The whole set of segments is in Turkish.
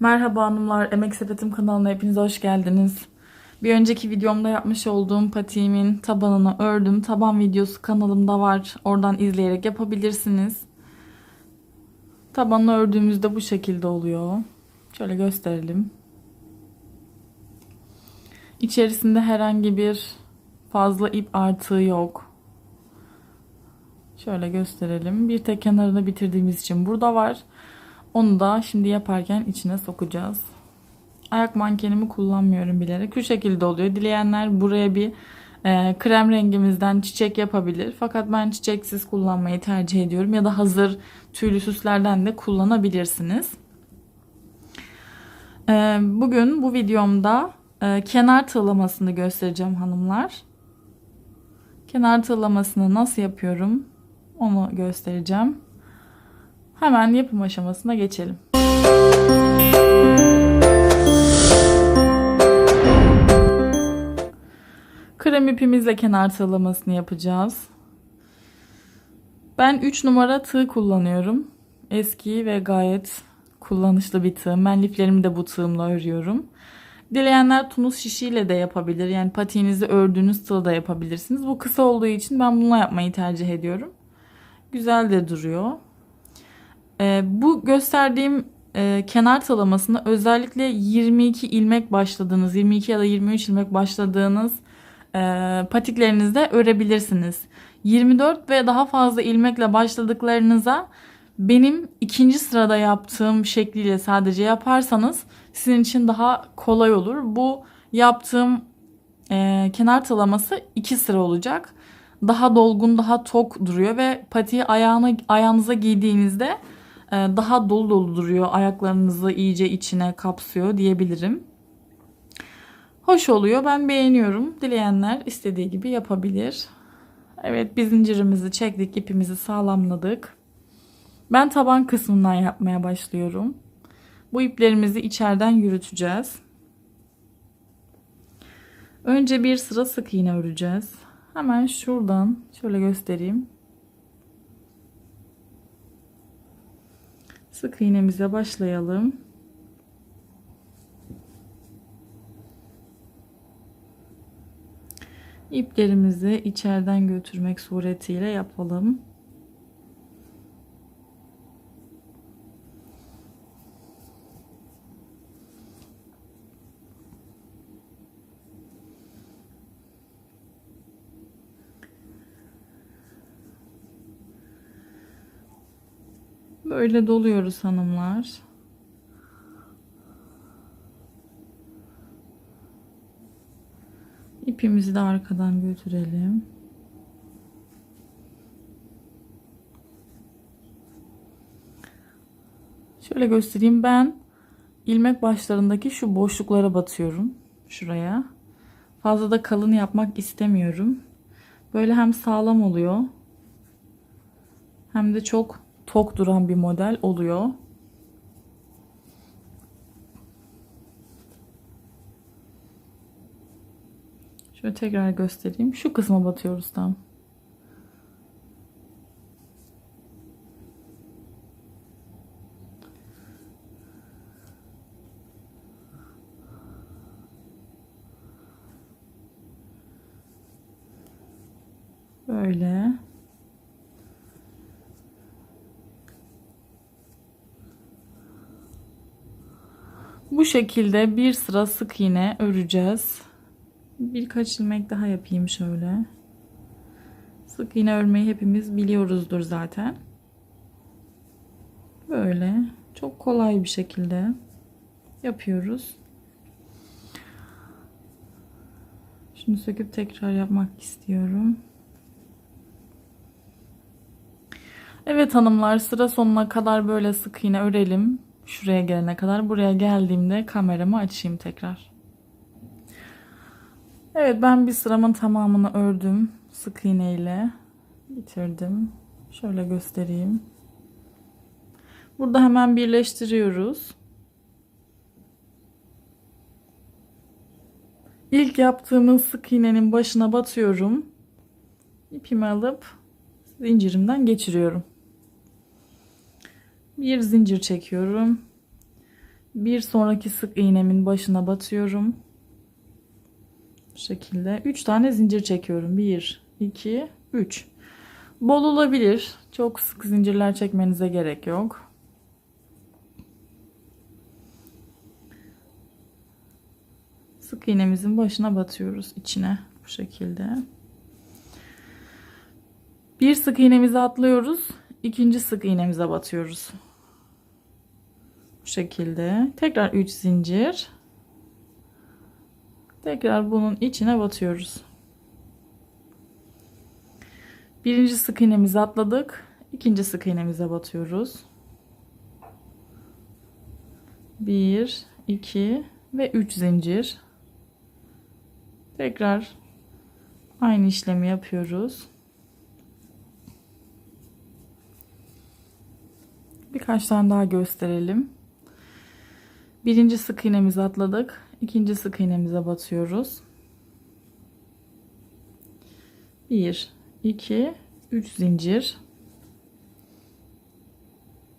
Merhaba hanımlar, Emek Sepetim kanalına hepiniz hoş geldiniz. Bir önceki videomda yapmış olduğum patiğimin tabanını ördüm. Taban videosu kanalımda var. Oradan izleyerek yapabilirsiniz. Tabanını ördüğümüzde bu şekilde oluyor. Şöyle gösterelim. İçerisinde herhangi bir fazla ip artığı yok. Şöyle gösterelim. Bir tek kenarını bitirdiğimiz için burada var. Onu da şimdi yaparken içine sokacağız. Ayak mankenimi kullanmıyorum bilerek. Şu şekilde oluyor. Dileyenler buraya bir e, krem rengimizden çiçek yapabilir. Fakat ben çiçeksiz kullanmayı tercih ediyorum. Ya da hazır tüylü süslerden de kullanabilirsiniz. E, bugün bu videomda e, kenar tığlamasını göstereceğim hanımlar. Kenar tığlamasını nasıl yapıyorum onu göstereceğim. Hemen yapım aşamasına geçelim. Krem ipimizle kenar tığlamasını yapacağız. Ben 3 numara tığ kullanıyorum. Eski ve gayet kullanışlı bir tığ. Ben liflerimi de bu tığımla örüyorum. Dileyenler tunus şişiyle de yapabilir. Yani patiğinizi ördüğünüz tığ da yapabilirsiniz. Bu kısa olduğu için ben bununla yapmayı tercih ediyorum. Güzel de duruyor. Ee, bu gösterdiğim e, kenar talamasını özellikle 22 ilmek başladığınız, 22 ya da 23 ilmek başladığınız e, patiklerinizde örebilirsiniz. 24 ve daha fazla ilmekle başladıklarınıza benim ikinci sırada yaptığım şekliyle sadece yaparsanız sizin için daha kolay olur. Bu yaptığım e, kenar talaması iki sıra olacak. Daha dolgun, daha tok duruyor ve patiği ayağına, ayağınıza giydiğinizde e, daha dolu dolu duruyor. Ayaklarınızı iyice içine kapsıyor diyebilirim. Hoş oluyor. Ben beğeniyorum. Dileyenler istediği gibi yapabilir. Evet biz zincirimizi çektik. ipimizi sağlamladık. Ben taban kısmından yapmaya başlıyorum. Bu iplerimizi içeriden yürüteceğiz. Önce bir sıra sık iğne öreceğiz. Hemen şuradan şöyle göstereyim. Sık iğnemize başlayalım. İplerimizi içeriden götürmek suretiyle yapalım. Böyle doluyoruz hanımlar. İpimizi de arkadan götürelim. Şöyle göstereyim ben ilmek başlarındaki şu boşluklara batıyorum şuraya. Fazla da kalın yapmak istemiyorum. Böyle hem sağlam oluyor hem de çok tok duran bir model oluyor. Şöyle tekrar göstereyim. Şu kısma batıyoruz tam. Böyle. Şekilde bir sıra sık iğne öreceğiz. Birkaç ilmek daha yapayım şöyle. Sık iğne örmeyi hepimiz biliyoruzdur zaten. Böyle çok kolay bir şekilde yapıyoruz. Şimdi söküp tekrar yapmak istiyorum. Evet hanımlar sıra sonuna kadar böyle sık iğne örelim. Şuraya gelene kadar. Buraya geldiğimde kameramı açayım tekrar. Evet ben bir sıramın tamamını ördüm. Sık iğne ile bitirdim. Şöyle göstereyim. Burada hemen birleştiriyoruz. İlk yaptığımız sık iğnenin başına batıyorum. İpimi alıp zincirimden geçiriyorum. Bir zincir çekiyorum. Bir sonraki sık iğnemin başına batıyorum. Bu şekilde 3 tane zincir çekiyorum. 1 2 3. Bol olabilir. Çok sık zincirler çekmenize gerek yok. Sık iğnemizin başına batıyoruz içine bu şekilde. Bir sık iğnemizi atlıyoruz. ikinci sık iğnemize batıyoruz. Bu şekilde. Tekrar 3 zincir. Tekrar bunun içine batıyoruz. Birinci sık iğnemizi atladık. ikinci sık iğnemize batıyoruz. 1 2 ve 3 zincir. Tekrar aynı işlemi yapıyoruz. Birkaç tane daha gösterelim. Birinci sık iğnemizi atladık. İkinci sık iğnemize batıyoruz. 1 2 3 zincir.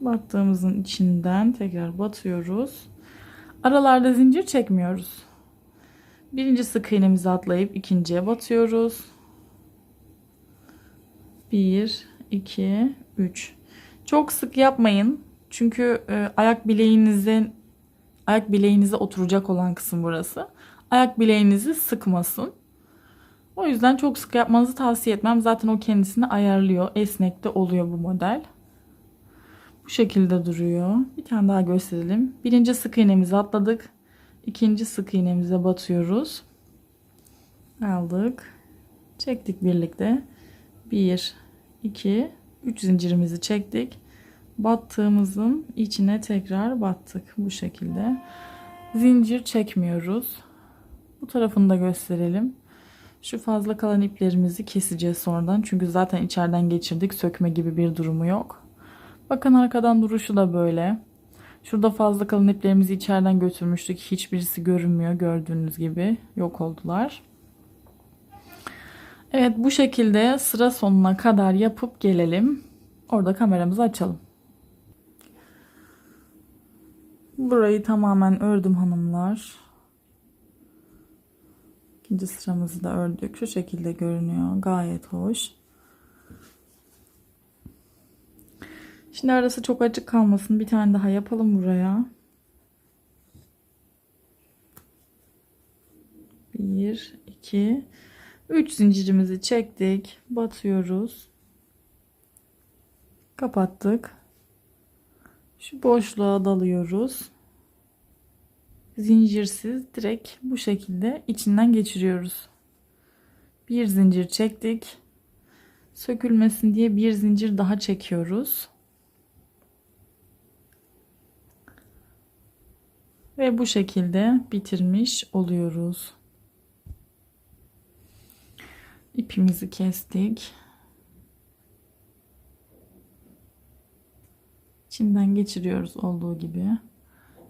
Battığımızın içinden tekrar batıyoruz. Aralarda zincir çekmiyoruz. Birinci sık iğnemizi atlayıp ikinciye batıyoruz. 1 2 3 Çok sık yapmayın. Çünkü e, ayak bileğinizin ayak bileğinize oturacak olan kısım burası. Ayak bileğinizi sıkmasın. O yüzden çok sık yapmanızı tavsiye etmem. Zaten o kendisini ayarlıyor. Esnek de oluyor bu model. Bu şekilde duruyor. Bir tane daha gösterelim. Birinci sık iğnemizi atladık. İkinci sık iğnemize batıyoruz. Aldık. Çektik birlikte. 1 2 3 zincirimizi çektik. Battığımızın içine tekrar battık bu şekilde. Zincir çekmiyoruz. Bu tarafını da gösterelim. Şu fazla kalan iplerimizi keseceğiz sonradan. Çünkü zaten içeriden geçirdik. Sökme gibi bir durumu yok. Bakın arkadan duruşu da böyle. Şurada fazla kalan iplerimizi içeriden götürmüştük. Hiçbirisi görünmüyor gördüğünüz gibi. Yok oldular. Evet bu şekilde sıra sonuna kadar yapıp gelelim. Orada kameramızı açalım. Burayı tamamen ördüm hanımlar. İkinci sıramızı da ördük. Şu şekilde görünüyor. Gayet hoş. Şimdi arası çok açık kalmasın. Bir tane daha yapalım buraya. Bir, iki, üç zincirimizi çektik. Batıyoruz. Kapattık. Şu boşluğa dalıyoruz. Zincirsiz direkt bu şekilde içinden geçiriyoruz. Bir zincir çektik. Sökülmesin diye bir zincir daha çekiyoruz. Ve bu şekilde bitirmiş oluyoruz. İpimizi kestik. İçinden geçiriyoruz olduğu gibi.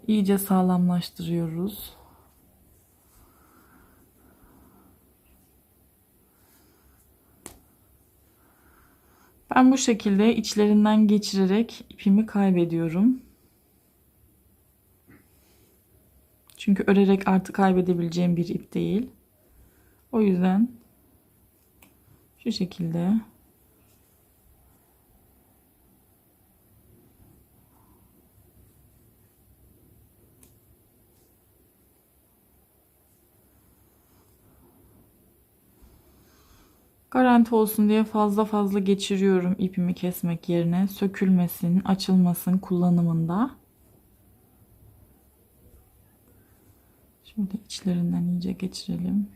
İyice sağlamlaştırıyoruz. Ben bu şekilde içlerinden geçirerek ipimi kaybediyorum. Çünkü örerek artık kaybedebileceğim bir ip değil. O yüzden şu şekilde Garanti olsun diye fazla fazla geçiriyorum ipimi kesmek yerine. Sökülmesin, açılmasın kullanımında. Şöyle içlerinden iyice geçirelim.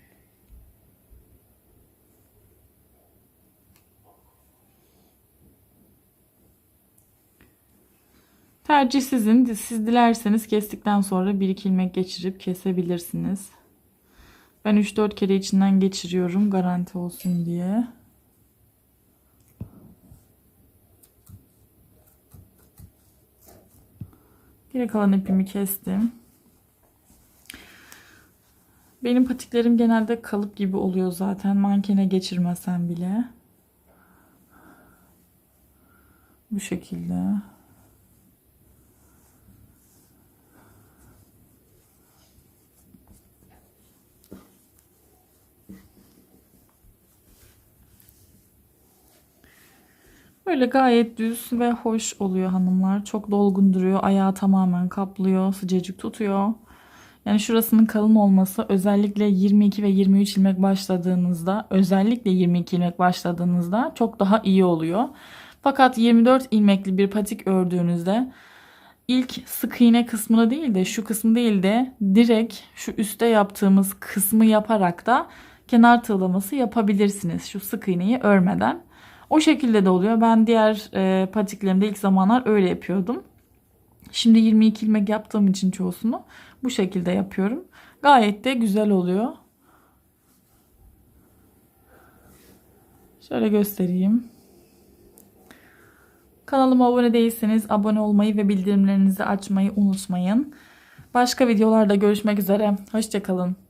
Tercih sizin. Siz dilerseniz kestikten sonra bir iki ilmek geçirip kesebilirsiniz. Ben 3-4 kere içinden geçiriyorum garanti olsun diye. Geri kalan ipimi kestim. Benim patiklerim genelde kalıp gibi oluyor zaten. Mankene geçirmesem bile. Bu şekilde. Böyle gayet düz ve hoş oluyor hanımlar. Çok dolgun duruyor. Ayağı tamamen kaplıyor. Sıcacık tutuyor. Yani şurasının kalın olması özellikle 22 ve 23 ilmek başladığınızda özellikle 22 ilmek başladığınızda çok daha iyi oluyor. Fakat 24 ilmekli bir patik ördüğünüzde ilk sık iğne kısmını değil de şu kısmı değil de direkt şu üstte yaptığımız kısmı yaparak da kenar tığlaması yapabilirsiniz şu sık iğneyi örmeden. O şekilde de oluyor. Ben diğer e, patiklerimde ilk zamanlar öyle yapıyordum. Şimdi 22 ilmek yaptığım için çoğusunu bu şekilde yapıyorum. Gayet de güzel oluyor. Şöyle göstereyim. Kanalıma abone değilseniz abone olmayı ve bildirimlerinizi açmayı unutmayın. Başka videolarda görüşmek üzere. Hoşçakalın.